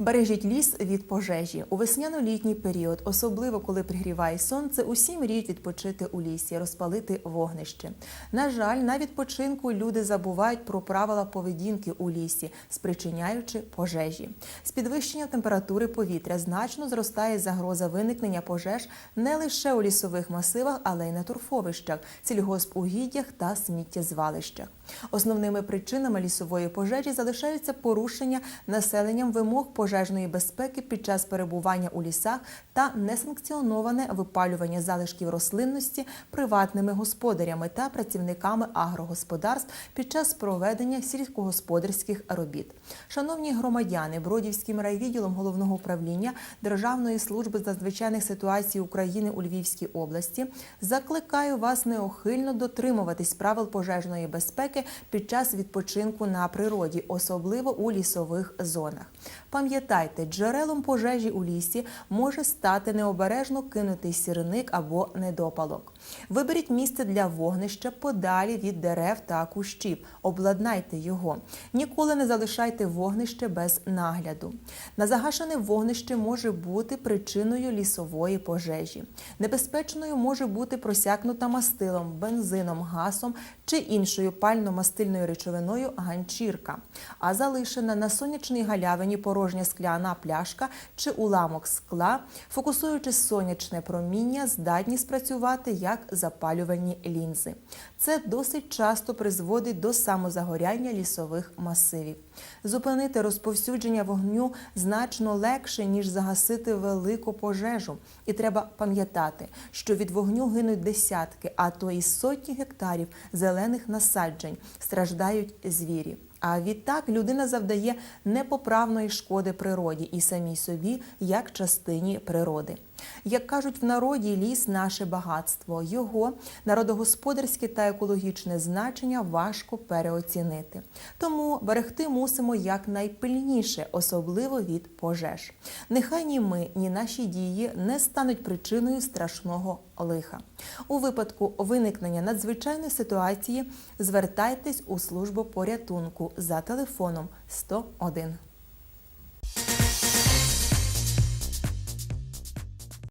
Бережіть ліс від пожежі у весняно-літній період, особливо коли пригріває сонце, усі мріють відпочити у лісі, розпалити вогнище. На жаль, на відпочинку люди забувають про правила поведінки у лісі, спричиняючи пожежі. З підвищення температури повітря значно зростає загроза виникнення пожеж не лише у лісових масивах, але й на торфовищах, сільгоспугіддях та сміттєзвалищах. Основними причинами лісової пожежі залишаються порушення населенням вимог пожежної безпеки під час перебування у лісах та несанкціоноване випалювання залишків рослинності приватними господарями та працівниками агрогосподарств під час проведення сільськогосподарських робіт. Шановні громадяни, Бродівським райвідділом головного управління Державної служби з надзвичайних ситуацій України у Львівській області закликаю вас неохильно дотримуватись правил пожежної безпеки під час відпочинку на природі, особливо у лісових зонах. Пам'ятайте, джерелом пожежі у лісі може стати необережно кинутий сірник або недопалок. Виберіть місце для вогнища подалі від дерев та кущів. Обладнайте його. Ніколи не залишайте вогнище без нагляду. Незагашене вогнище може бути причиною лісової пожежі. Небезпечною може бути просякнута мастилом, бензином, гасом чи іншою пально-мастильною речовиною ганчірка. А залишена на сонячній галявині порожня скляна пляшка чи уламок скла, фокусуючи сонячне проміння, здатні спрацювати як запалювальні лінзи. Це досить часто призводить до самозагоряння лісових масивів. Зупинити розповсюдження вогню значно легше, ніж загасити велику пожежу. І треба пам'ятати, що від вогню гинуть десятки, а то і сотні гектарів зелених насаджень страждають звірі. А відтак людина завдає непоправної шкоди природі і самій собі як частині природи. Як кажуть в народі, ліс наше багатство. Його народогосподарське та екологічне значення важко переоцінити. Тому берегти мусимо якнайпильніше, особливо від пожеж. Нехай ні ми, ні наші дії не стануть причиною страшного лиха. У випадку виникнення надзвичайної ситуації звертайтесь у службу порятунку за телефоном 101.